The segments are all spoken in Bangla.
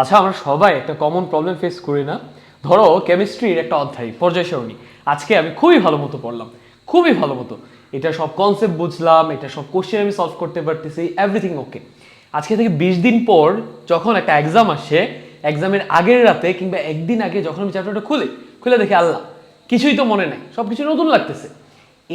আচ্ছা আমরা সবাই একটা কমন প্রবলেম ফেস করি না। ধরো কেমিস্ট্রির একটা অধ্যায়, পর্যায় সারণী। আজকে আমি খুবই ভালো মতো পড়লাম, খুবই ভালো মতো। এটা সব কনসেপ্ট বুঝলাম, এটা সব কোশ্চেন আমি সলভ করতে পারতেছি এভরিথিং ওকে আজকে থেকে বিশ দিন পর যখন একটা এক্সাম আসে এক্সামের আগের রাতে কিংবা একদিন আগে যখন আমি চ্যাপ্টারটা খুলি, খুলে দেখি আল্লাহ, কিছুই তো মনে নাই সব কিছু নতুন লাগতেছে।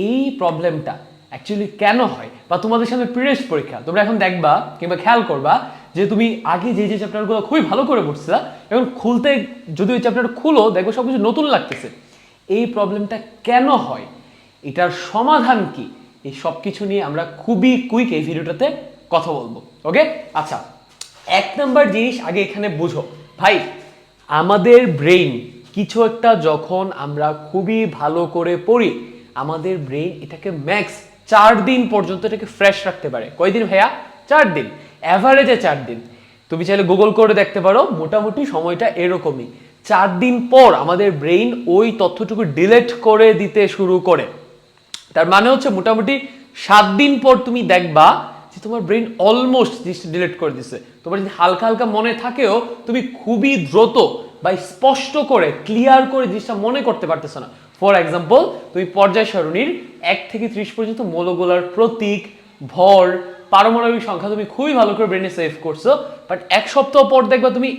এই প্রবলেমটা অ্যাকচুয়ালি কেন হয়? বা তোমাদের সামনে প্রিভিয়াস পরীক্ষা, তোমরা এখন দেখবা কিংবা খেয়াল করবা যে তুমি আগে যে যে চ্যাপ্টারগুলো খুবই ভালো করে পড়ছিলা, এখন খুলতে যদি ওই চ্যাপ্টার খুলো দেখো সব কিছু নতুন লাগতেছে। এই প্রবলেমটা কেন হয়? এটার সমাধান কি? এই সব কিছু নিয়ে আমরা খুবই কুইক এই ভিডিওটাতে কথা বলব ওকে আচ্ছা এক নাম্বার জিনিস আগে এখানে বুঝো। ভাই, আমাদের ব্রেইন কিছু একটা যখন আমরা খুবই ভালো করে পড়ি, আমাদের ব্রেইন এটাকে ম্যাক্স চার দিন পর্যন্ত এটাকে ফ্রেশ রাখতে পারে। কয়দিন ভাইয়া? চার দিন। অ্যাভারেজে চার দিন। তুমি চাইলে গুগল করে দেখতে পারো, মোটামুটি সময়টা এরকমই। চার দিন পর আমাদের ব্রেইন ওই তথ্যটুকু ডিলেট করে দিতে শুরু করে। তার মানে হচ্ছে মোটামুটি সাত দিন পর তুমি দেখবা যে তোমার ব্রেন অলমোস্ট জিনিসটা ডিলেট করে দিছে। তোমার যদি হালকা হালকা মনে থাকেও, তুমি খুবই দ্রুত বা স্পষ্ট করে ক্লিয়ার করে জিনিসটা মনে করতে পারতেছো না। ফর এক্সাম্পল তুমি পর্যায় সারণীর এক থেকে ত্রিশ পর্যন্ত মৌলগুলার প্রতীক, ভর পারমাণবিক সংখ্যা তুমি খুবই ভালো করে ব্রেনে সেভ করছ বাট এক সপ্তাহ পর দেখবা তুমি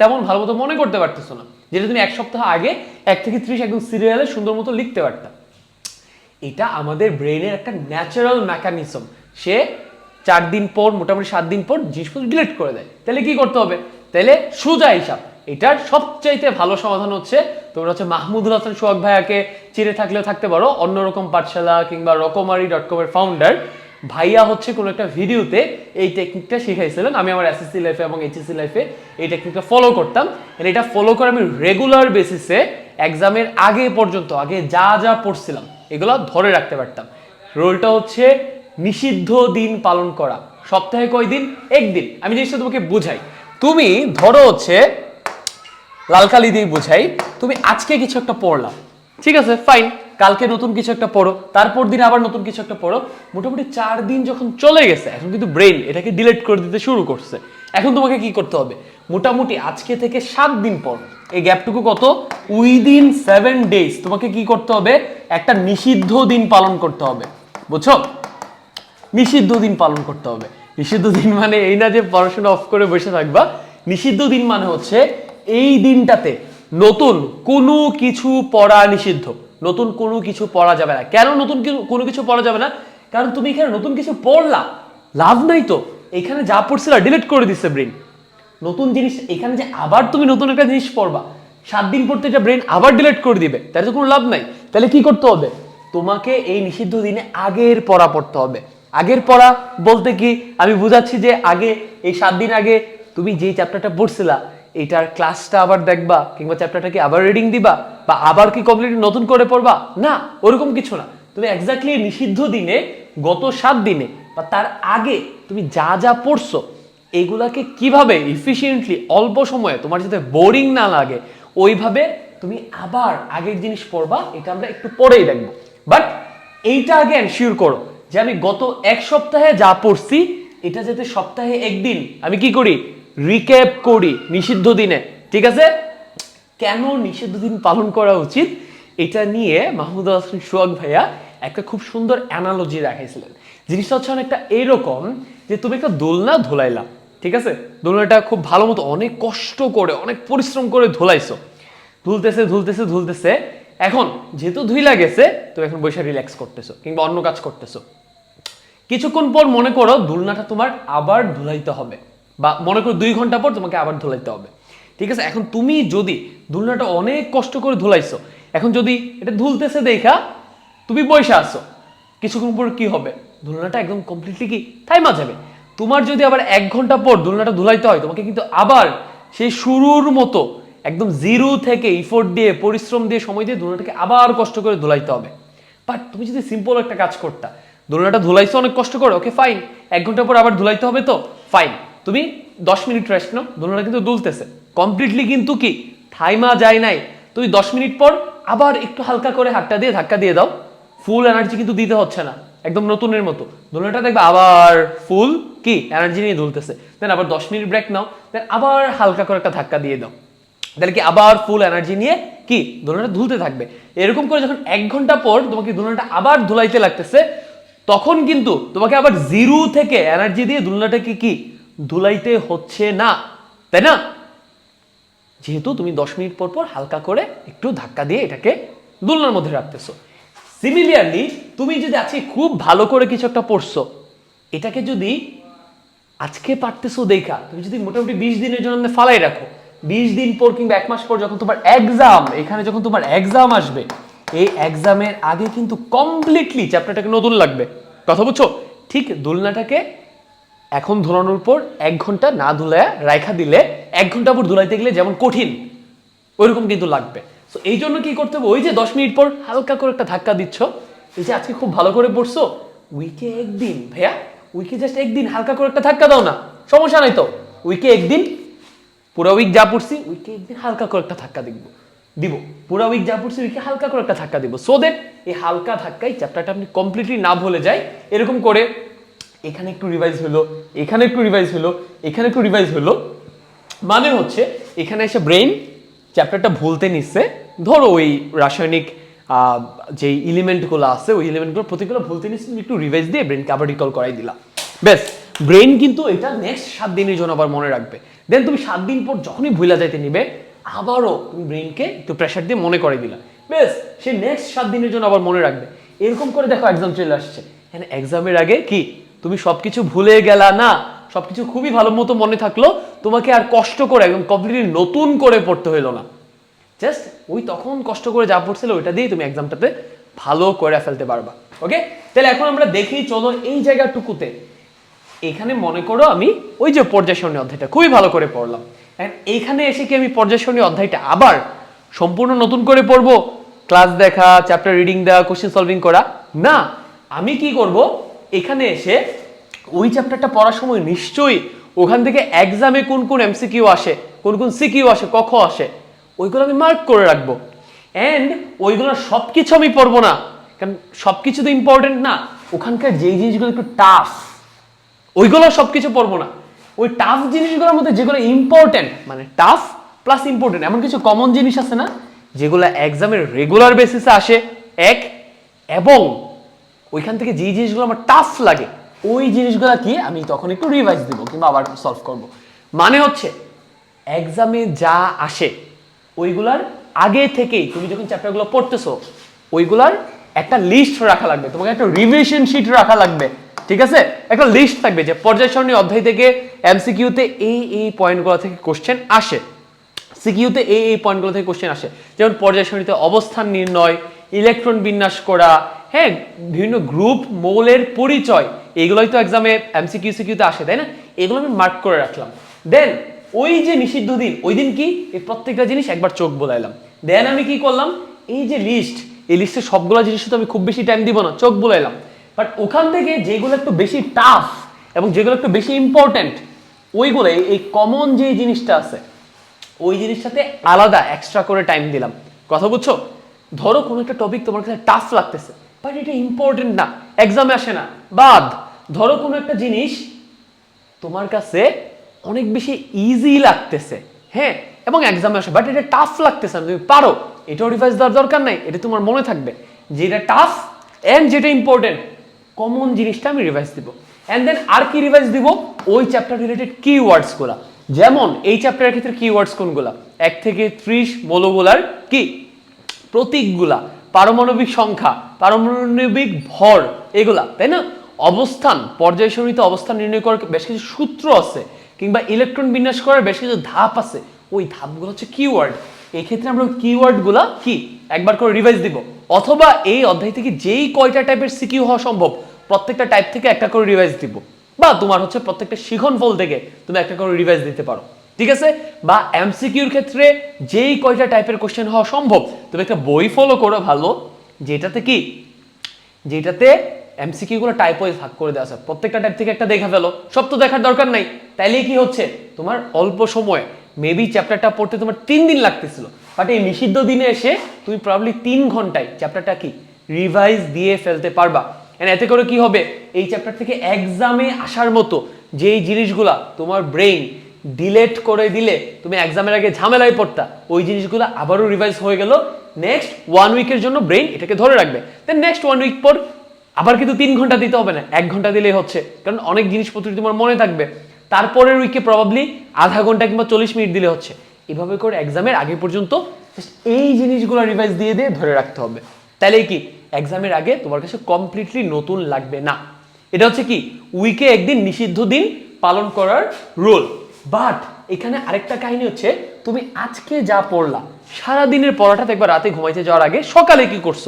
তেমন ভালো মতো মনে করতে পারতেছো না, যেটা তুমি এক সপ্তাহ আগে এক থেকে ত্রিশ একদম সিরিয়ালে সুন্দর মতো লিখতে পারতা। এটা আমাদের ব্রেনের একটা ন্যাচারাল মেকানিজম সে চার দিন পর, মোটামুটি সাত দিন পর জিনিসপত্র ডিলিট করে দেয়। তাহলে কি করতে হবে? তাহলে সোজা হিসাব। এটার সবচাইতে ভালো সমাধান হচ্ছে তোমরা হচ্ছে মাহমুদুল হাসান সোহাগ ভাইয়াকে চিরে থাকলেও থাকতে পারো, অন্যরকম পাঠশালা কিংবা রকমারি ডট কমের ফাউন্ডার ভাইয়া হচ্ছে কোনো একটা ভিডিওতে এই টেকনিকটা শিখাইছিলেন। আমি আমার এসএসসি লাইফে এবং এইচএসসি লাইফে এই টেকনিকটা ফলো করতাম। এটা ফলো করে আমি রেগুলার বেসিসে এক্সামের আগে পর্যন্ত, আগে যা যা পড়ছিলাম, এগুলো ধরে রাখতে পারতাম। রোলটা হচ্ছে নিষিদ্ধ দিন পালন করা। সপ্তাহে কয় দিন? একদিন। আমি জিনিসটা তোমাকে বুঝাই। তুমি ধরো হচ্ছে, লাল কালি দিয়ে বুঝাই, তুমি আজকে কিছু একটা পড়লাম ঠিক আছে? ফাইন কালকে নতুন কিছু একটা পড়ো, তারপর দিন আবার নতুন কিছু একটা পড়ো। মোটামুটি চার দিন যখন চলে গেছে, এখন কিন্তু ব্রেন এটাকে ডিলিট করে দিতে শুরু করছে। এখন তোমাকে কি করতে হবে? মোটামুটি আজকে থেকে সাত দিন পর, এই গ্যাপটুকু কত? উইদিন সেভেন ডেজ তোমাকে কি করতে হবে? একটা নিষিদ্ধ দিন পালন করতে হবে, বুঝছ? নিষিদ্ধ দিন পালন করতে হবে। নিষিদ্ধ দিন মানে এই না যে পড়াশোনা অফ করে বসে থাকবা। নিষিদ্ধ দিন মানে হচ্ছে, এই দিনটাতে নতুন কোনো কিছু পড়া নিষিদ্ধ। নতুন কোনো কিছু পড়া যাবে না। কেন নতুন কোনো কিছু পড়া যাবে না? কারণ তুমি এখানে নতুন কিছু পড়লা। লাভ নাই তো। এখানে যা পড়ছিলা ডিলিট করে দিচ্ছে ব্রেন নতুন জিনিস, এখানে যে আবার তুমি নতুন একটা জিনিস পড়বা, সাত দিন পড়তে এটা ব্রেন আবার ডিলিট করে দিবে। তাহলে তো কোনো লাভ নাই। তাহলে কি করতে হবে? তোমাকে এই নিষিদ্ধ দিনে আগের পড়া পড়তে হবে। আগের পড়া বলতে কি? আমি বুঝাচ্ছি যে আগে, এই সাত দিন আগে তুমি যেই চ্যাপ্টারটা পড়ছিলা এটার ক্লাসটা আবার দেখবা, কিংবা চ্যাপ্টারটাকে আবার রিডিং দিবা, বা আবার কি কমপ্লিট নতুন করে পড়বা? না, ওরকম কিছু না। তুমি এক্স্যাক্টলি নিষিদ্ধ দিনে, গত সাত দিনে, বা তার আগে তুমি যা যা পড়ছো, এগুলাকে কীভাবে ইফিসিয়েন্টলি অল্প সময়ে তোমার যাতে বোরিং না লাগে, ওইভাবে তুমি আবার আগের জিনিস পড়বা, এটা আমরা একটু পরেই দেখব। বাট এইটা আগে এনশিওর করো, যে আমি গত এক সপ্তাহে যা পড়ছি, এটা যাতে সপ্তাহে একদিন আমি কি করি? রিক্যাপ করি, নিষিদ্ধ দিনে, ঠিক আছে? কেন নিষিদ্ধ দিন পালন করা উচিত? এটা নিয়ে মাহমুদ হাসান সোহাগ ভাইয়া একটা খুব সুন্দর অ্যানালজি রাখাইছিলেন জিনিসটা হচ্ছে অনেকটা এইরকম যে তুমি একটা দোলনা ধোলাইলা, ঠিক আছে? দোলনাটা খুব ভালো মতো অনেক কষ্ট করে, অনেক পরিশ্রম করে ধোলাইছো। ধুলতেছে ধুলতেছে ধুলতেছে, এখন যেহেতু ধুইলা গেছে তুমি এখন বসে রিল্যাক্স করতেছো কিংবা অন্য কাজ করতেছো। কিছুক্ষণ পর মনে করো দুলনাটা তোমার আবার ধুলাইতে হবে। বা মনে করো দুই ঘণ্টা পর তোমাকে আবার ধুলাইতে হবে। ঠিক আছে? এখন তুমি যদি দুলনাটা অনেক কষ্ট করে ধুলাইছো, এখন যদি এটা ধুলতেছে দেখা, তুমি বসে আসো কিছুক্ষণ পর কি হবে? দুলনাটা একদম কমপ্লিটলি কি? থাইমা যাবে। তোমার যদি আবার এক ঘণ্টা পর দুলনাটা ধুলাইতে হয়, তোমাকে কিন্তু আবার সেই শুরুর মতো একদম জিরো থেকে ইফোর্ট দিয়ে, পরিশ্রম দিয়ে, সময় দিয়ে দুলনাটাকে আবার কষ্ট করে ধুলাইতে হবে। বাট তুমি যদি সিম্পল একটা কাজ করতা দোলনাটা ধুলাইছো অনেক কষ্ট করে ওকে ফাইন এক ঘণ্টা পর আবার ধুলাইতে হবে তো? ফাইন তুমি দশ মিনিট রেস্ট নাও, দোলনাটা কিন্তু দুলতেছে। কমপ্লিটলি কিন্তু কি? থাইমা যায় নাই। তুমি দশ মিনিট পর আবার একটু হালকা করে হাতটা দিয়ে ধাক্কা দিয়ে দাও। ফুল এনার্জি কিন্তু দিতে হচ্ছে না। একদম নতুনের মতো। দোলনাটা দেখবে আবার ফুল কি? এনার্জি নিয়ে দুলতেছে। দেন আবার দশ মিনিট ব্রেক নাও। দেন আবার হালকা করে একটা ধাক্কা দিয়ে দাও। তাহলে কি? আবার ফুল এনার্জি নিয়ে কি? দোলনাটা ধুলতে থাকবে। এরকম করে যখন এক ঘণ্টা পর তোমাকে দোলনাটা আবার ধুলাইতে লাগতেছে, তখন কিন্তু তোমাকে আবার জিরো থেকে এনার্জি দিয়ে দোলনাটাকে কি? ধুলাইতে হচ্ছে না, তাই না? যেহেতু তুমি দশ মিনিট পর পর হালকা করে একটু ধাক্কা দিয়ে এটাকে দোলনার মধ্যে রাখতেছো। সিমিলিয়ারলি তুমি যদি আজকে খুব ভালো করে কিছু একটা পড়ছো, এটাকে যদি আজকে পারতেছো দেখা, তুমি যদি মোটামুটি বিশ দিনের জন্য ফালাই রাখো, বিশ দিন পর কিংবা এক মাস পর যখন তোমার এক্সাম এখানে যখন তোমার এক্সাম আসবে, এই এক্সামের আগে কিন্তু কমপ্লিটলি চ্যাপ্টারটাকে নতুন লাগবে। কথা বুঝছ? ঠিক দোলনাটাকে এখন ধুলানোর পর এক ঘণ্টা না ধুলায় রাইখা দিলে এক ঘণ্টা পর ধুলাইতে গেলে যেমন কঠিন, ওইরকম কিন্তু লাগবে। তো এই জন্য কি করতে হবে? ওই যে দশ মিনিট পর হালকা করে একটা ধাক্কা দিচ্ছ, এই যে আজকে খুব ভালো করে পড়ছো উইকে একদিন, ভাইয়া উইকে জাস্ট একদিন হালকা করে একটা ধাক্কা দাও না, সমস্যা নাই তো। উইকে একদিন, পুরো উইক যা পড়ছি উইকে একদিন হালকা করে একটা ধাক্কা দিব দিব। পুরো উইক যা পড়ছি উইকে হালকা করে একটা ধাক্কা দিব। সো দ্যাট এই হালকা ধাক্কায় চ্যাপ্টারটা আপনি কমপ্লিটলি না ভুলে যায় এরকম করে এখানে একটু রিভাইজ হলো, এখানে একটু রিভাইজ হলো, এখানে একটু রিভাইজ হলো। মানে হচ্ছে, এখানে এসে ব্রেইন চ্যাপ্টারটা ভুলতে নিচ্ছে ধরো ওই রাসায়নিক যে এলিমেন্টগুলো আছে, ওই এলিমেন্টগুলো প্রতিগুলো ভুলতে নিচ্ছে একটু রিভাইজ দিয়ে ব্রেনকে আবার রিকল করাই দিলা। ব্যাস ব্রেন কিন্তু এটা নেক্সট সাত দিনের জন্য আবার মনে রাখবে। দেন তুমি সাত দিন পর যখনই ভুলা যাইতে নিবে, আবারও তুমি ব্রেনকে একটু প্রেশার দিয়ে মনে করে দিলা। বেশ সে নেক্সট সাত দিনের জন্য আবার মনে রাখবে। এরকম করে দেখো এক্সাম চলে আসছে। এক্সামের আগে কি? তুমি সবকিছু ভুলে গেলা না? সবকিছু খুবই ভালো মতো মনে থাকল, তোমাকে আর কষ্ট করে একদম কমপ্লিটলি নতুন করে পড়তে হইল না। জাস্ট ওই তখন কষ্ট করে যা পড়ছিল ওইটা দিয়ে তুমি এক্সামটাতে ভালো করে ফেলতে পারবা। ওকে তাহলে এখন আমরা দেখি, চলো এই জায়গাটুকুতে। এখানে মনে করো আমি ওই যে পর্যায় সারণী অধ্যায়টা খুবই ভালো করে পড়লাম। এইখানে এসে কি আমি পর্যায় সারণী অধ্যায়টা আবার সম্পূর্ণ নতুন করে পড়ব? ক্লাস দেখা চ্যাপ্টার রিডিং দেওয়া কোশ্চেন সলভিং করা? না, আমি কি করব? এখানে এসে ওই চ্যাপ্টারটা পড়ার সময় নিশ্চয়ই ওখান থেকে এক্সামে কোন কোন এমসিকিউ আসে, কোন কোন সিকিউ আসে কখ আসে, ওইগুলো আমি মার্ক করে রাখব। অ্যান্ড ওইগুলো সব কিছু আমি পড়ব না। কারণ সব কিছু তো ইম্পর্টেন্ট না। ওখানকার যেই জিনিসগুলো একটু টাফ ওইগুলো সব কিছু পড়ব না। ওই টাফ জিনিসগুলোর মধ্যে যেগুলো ইম্পর্টেন্ট মানে টাফ প্লাস ইম্পর্টেন্ট এমন কিছু কমন জিনিস আছে না, যেগুলো এক্সামের রেগুলার বেসিসে আসে। এক, এবং ওইখান থেকে যে জিনিসগুলো আমার টাফ লাগে, ওই জিনিসগুলো কি আমি তখন একটু রিভাইজ দিব কিংবা আবার সলভ করব। মানে হচ্ছে এক্সামে যা আসে, ওইগুলার আগে থেকেই তুমি যখন চ্যাপ্টারগুলো পড়তেছো, ওইগুলার একটা লিস্ট রাখা লাগবে। তোমাকে একটা রিভিশন শিট রাখা লাগবে, ঠিক আছে? একটা লিস্ট থাকবে যে পর্যায় সারণী অধ্যায় থেকে এমসিকিউতে এই এই পয়েন্টগুলো থেকে কোশ্চেন আসে। সিকিউতে এই এই পয়েন্টগুলো থেকে কোশ্চেন আসে। যেমন পর্যায় সারণীতে অবস্থান নির্ণয় ইলেকট্রন বিন্যাস করা হ্যাঁ বিভিন্ন গ্রুপ মৌলের পরিচয়, এগুলোই তো এক্সামে এমসিকিউ সিকিউতে আসে, তাই না? এগুলো আমি মার্ক করে রাখলাম। দেন ওই যে নিষিদ্ধ দিন, ওই দিন কি? এই প্রত্যেকটা জিনিস একবার চোখ বোলাইলাম। দেন আমি কি করলাম? এই যে লিস্ট এই লিস্টে সবগুলো জিনিস তো আমি খুব বেশি টাইম দিব না, চোখ বোলাইলাম। বাট ওখান থেকে যেগুলো একটু বেশি টাফ এবং যেগুলো একটু বেশি ইম্পর্ট্যান্ট ওইগুলো, এই কমন যে জিনিসটা আছে, ওই জিনিসটাতে আলাদা এক্সট্রা করে টাইম দিলাম। কথা বুঝছ? ধরো কোনো একটা টপিক তোমার কাছে টাফ লাগতেছে বাট এটা ইম্পর্টেন্ট না এক্সামে আসে না, বাদ। ধরো কোনো একটা জিনিস তোমার কাছে অনেক বেশি ইজি লাগতেছে হ্যাঁ এবং এক্সামে আসে বাট এটা টাফ লাগতেছে না, তুমি পারো। এটাও রিভাইজ দেওয়ার দরকার নাই, এটা তোমার মনে থাকবে যেটা টাফ অ্যান্ড যেটা ইম্পর্টেন্ট কমন জিনিসটা আমি রিভাইজ দিব। অ্যান্ড দেন আর কি রিভাইজ দিব? ওই চ্যাপ্টার রিলেটেড কিওয়ার্ডসগুলা যেমন এই চ্যাপ্টারের ক্ষেত্রে কি ওয়ার্ডস কোনগুলা? এক থেকে ত্রিশ মৌলগুলার কি? প্রতীকগুলা, পারমাণবিক সংখ্যা, পারমাণবিক ভর, এগুলা, তাই না? অবস্থান পর্যায় সারণীতে অবস্থান নির্ণয় করার বেশ কিছু সূত্র আছে, কিংবা ইলেকট্রন বিন্যাস করার বেশ কিছু ধাপ আছে। ওই ধাপগুলো হচ্ছে কিওয়ার্ড এই ক্ষেত্রে আমরা কিওয়ার্ডগুলা কি? একবার করে রিভাইজ দিব। অথবা এই অধ্যায় থেকে যেই কয়টা টাইপের সিকিউ হওয়া সম্ভব, প্রত্যেকটা টাইপ থেকে একটা করে রিভাইজ দিব। বা তোমার হচ্ছে প্রত্যেকটা শিখন ফল থেকে তুমি একটা করে রিভাইজ দিতে পারো। ঠিক আছে? বা এমসিকিউর ক্ষেত্রে যেই কয়টা টাইপের কোশ্চেন হওয়া সম্ভব তুমি একটা বই ফলো করো ভালো, যেটাতে কি, যেটাতে এমসিকিউ গুলো টাইপ ওয়াইজ ভাগ করে দেওয়া আছে। প্রত্যেকটা টাইপ থেকে একটা দেখে ফেলো। সব তো দেখার দরকার নাই। তাইলে কি হচ্ছে? তোমার অল্প সময় মেবি চ্যাপ্টারটা পড়তে তোমার তিন দিন লাগতেছিল। বাট এই নিষিদ্ধ দিনে এসে তুমি প্রবলি তিন ঘন্টায় চ্যাপ্টারটা কি রিভাইজ দিয়ে ফেলতে পারবা। And এতে করে কি হবে? এই চ্যাপ্টার থেকে এক্সামে আসার মতো যেই জিনিসগুলা তোমার ব্রেইন ডিলেট করে দিলে তুমি এক্সামের আগে ঝামেলায় পড়তা, ওই জিনিসগুলো আবারও রিভাইজ হয়ে গেল। নেক্সট ওয়ান উইকের জন্য ব্রেইন এটাকে ধরে রাখবে। দেন নেক্সট ওয়ান উইক পর আবার কিন্তু তিন ঘণ্টা দিতে হবে না, এক ঘণ্টা দিলেই হচ্ছে। কারণ অনেক জিনিসপত্র তোমার মনে থাকবে, তারপরের উইকে প্রবাবলি আধা ঘণ্টা কিংবা চল্লিশ মিনিট দিলে হচ্ছে। এভাবে করে এক্সামের আগে পর্যন্ত এই জিনিসগুলো রিভাইজ দিয়ে দিয়ে ধরে রাখতে হবে। তাহলে কি? এক্সামের আগে তোমার কাছে কমপ্লিটলি নতুন লাগবে না। এটা হচ্ছে কি? উইকে একদিন নিষিদ্ধ দিন পালন করার রোল বাট এখানে আরেকটা কাহিনী হচ্ছে, তুমি আজকে যা পড়লা সারা দিনের পড়াটা দেখবা রাতে ঘুমাইতে যাওয়ার আগে সকালে কি করছ?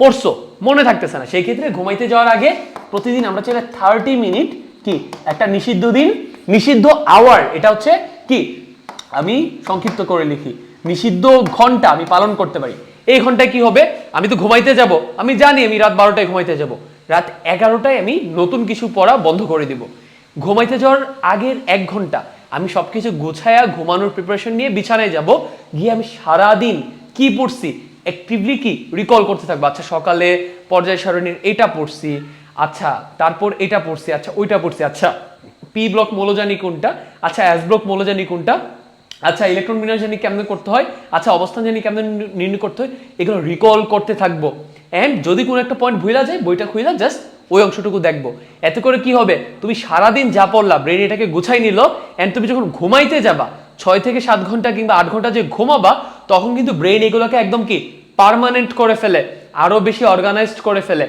পড়ছো, মনে থাকতেছে না। সেই ক্ষেত্রে ঘুমাইতে যাওয়ার আগে প্রতিদিন আমরা চাইলে থার্টি মিনিট কি, একটা নিষিদ্ধ দিন, নিষিদ্ধ আওয়ার এটা হচ্ছে কি, আমি সংক্ষিপ্ত করে লিখি, নিষিদ্ধ ঘণ্টা আমি পালন করতে পারি। এই ঘন্টায় কি হবে? আমি তো ঘুমাইতে যাব। আমি জানি আমি রাত বারোটায় ঘুমাইতে যাব। রাত এগারোটায় আমি নতুন কিছু পড়া বন্ধ করে দিব। ঘুমাইতে যাওয়ার আগের এক ঘণ্টা। আমি সবকিছু গুছায়া ঘুমানোর প্রিপারেশন নিয়ে বিছানায় যাব, গিয়ে আমি সারাদিন কি পড়ছি অ্যাক্টিভলি কি রিকল করতে থাকব? আচ্ছা সকালে পর্যায় সারণীর এটা পড়ছি আচ্ছা তারপর এটা পড়ছি আচ্ছা ওইটা পড়ছি আচ্ছা পি ব্লক মৌলজানি কোনটা? আচ্ছা অ্যাস ব্লক মৌলজানি কোনটা? আচ্ছা ইলেকট্রন বিন্যাস জানি কেমন করতে হয়? আচ্ছা অবস্থান জানি কেমন নির্ণয় করতে হয়? এগুলো রিকল করতে থাকব। অ্যান্ড যদি কোনো একটা পয়েন্ট ভুলা যায়, বইটা খুইলা জাস্ট ওই অংশটুকু দেখব। এতে করে কি হবে? তুমি সারাদিন যা পড়লা ব্রেন এটাকে গুছাই নিল অ্যান্ড তুমি যখন ঘুমাইতে যাবা, ছয় থেকে সাত ঘণ্টা কিংবা আট ঘণ্টা যে ঘুমাবা, তখন কিন্তু ব্রেন এগুলোকে একদম কি? পার্মানেন্ট করে ফেলে, আরও বেশি অর্গানাইজড করে ফেলে।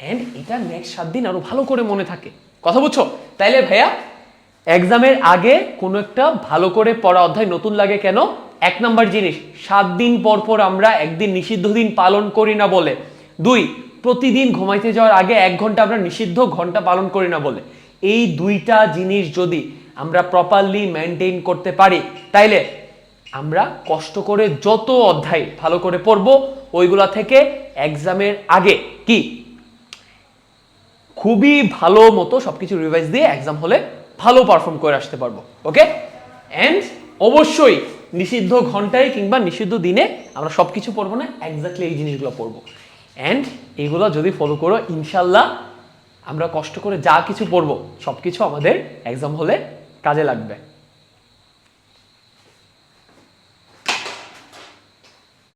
অ্যান্ড এটা নেক্সট সাত দিন আরও ভালো করে মনে থাকে। কথা বুঝছ? তাইলে ভাইয়া এক্সামের আগে কোনো একটা ভালো করে পড়া অধ্যায় নতুন লাগে কেন? এক নাম্বার জিনিস, সাত দিন পর পর আমরা একদিন নিষিদ্ধ দিন পালন করি না বলে। দুই প্রতিদিন ঘুমাইতে যাওয়ার আগে এক ঘণ্টা আমরা নিষিদ্ধ ঘণ্টা পালন করি না বলে। এই দুইটা জিনিস যদি আমরা প্রপারলি মেনটেন করতে পারি, তাইলে আমরা কষ্ট করে যত অধ্যায় ভালো করে পড়ব, ওইগুলা থেকে এক্সামের আগে কি? খুবই ভালো মতো সবকিছু রিভাইজ দিয়ে এক্সাম হলে ভালো পারফর্ম করে আসতে পারব ওকে অ্যান্ড অবশ্যই নিষিদ্ধ ঘন্টায় কিংবা নিষিদ্ধ দিনে আমরা সবকিছু পড়ব না এক্স্যাক্টলি এই জিনিসগুলো পড়ব। অ্যান্ড এগুলো যদি ফলো করো ইনশাল্লাহ আমরা কষ্ট করে যা কিছু পড়ব সব কিছু আমাদের এক্সাম হলে কাজে লাগবে।